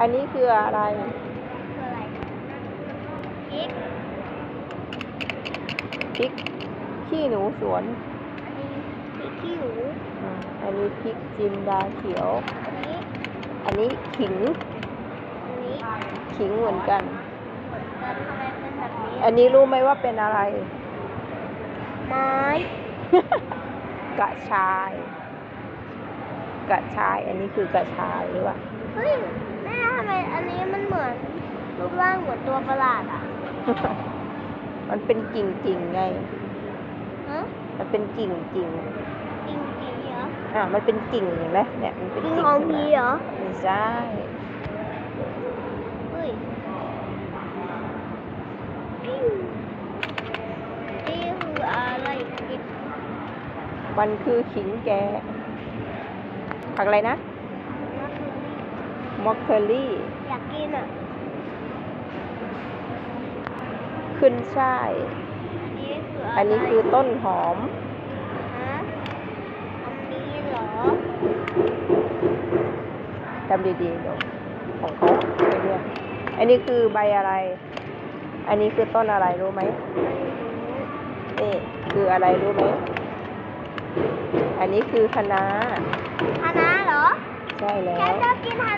อันนี้คืออะไร คืออะไรพริกพริกขี้หนูสวน อันนี้พริกขี้หนูอืมอันนี้พริกจินดาเขียว อันนี้อันนี้ขิง อันนี้ขิงเหมือนกันเหมือนกันทำไมเป็นแบบนี้อันนี้รู้ไหมว่าเป็นอะไร ไม้กระชาย กระชาย อันนี้คือกระชายหรือเปล่า เฮ้ยแม่ ทำไมอันนี้มันเหมือนรูปร่างเหมือนตัวประหลาดอะมันเป็นกิ่งกิ่งๆไงฮะมันเป็นกิ่งกิ่งจริงจริงเหรอๆอะมันเป็นกิ่งเห็นไหมเนี่ยมันเป็นจริงกิ่งของขึ้นพีมาเหรอไม่ใช่เฮ้ยปิ้วนี่คืออะไรกินมันคือขิงแกผักอะไรนะ มอคเคอรี่ อยากกินอะ ขึ้นช่าย อันนี้คืออะไรอันนี้คือต้นหอม ฮะอันนี้เหรอจำดีๆเดี๋ยวของเขาไปเรื่อยอันนี้คือใบอะไร อันนี้คือต้นอะไรรู้ไหมไม่รู้นี่คืออะไรรู้ไหม อันนี้คือคะน้าคณะเหรอ ใช่แล้ฉันว ชอบกินคณะ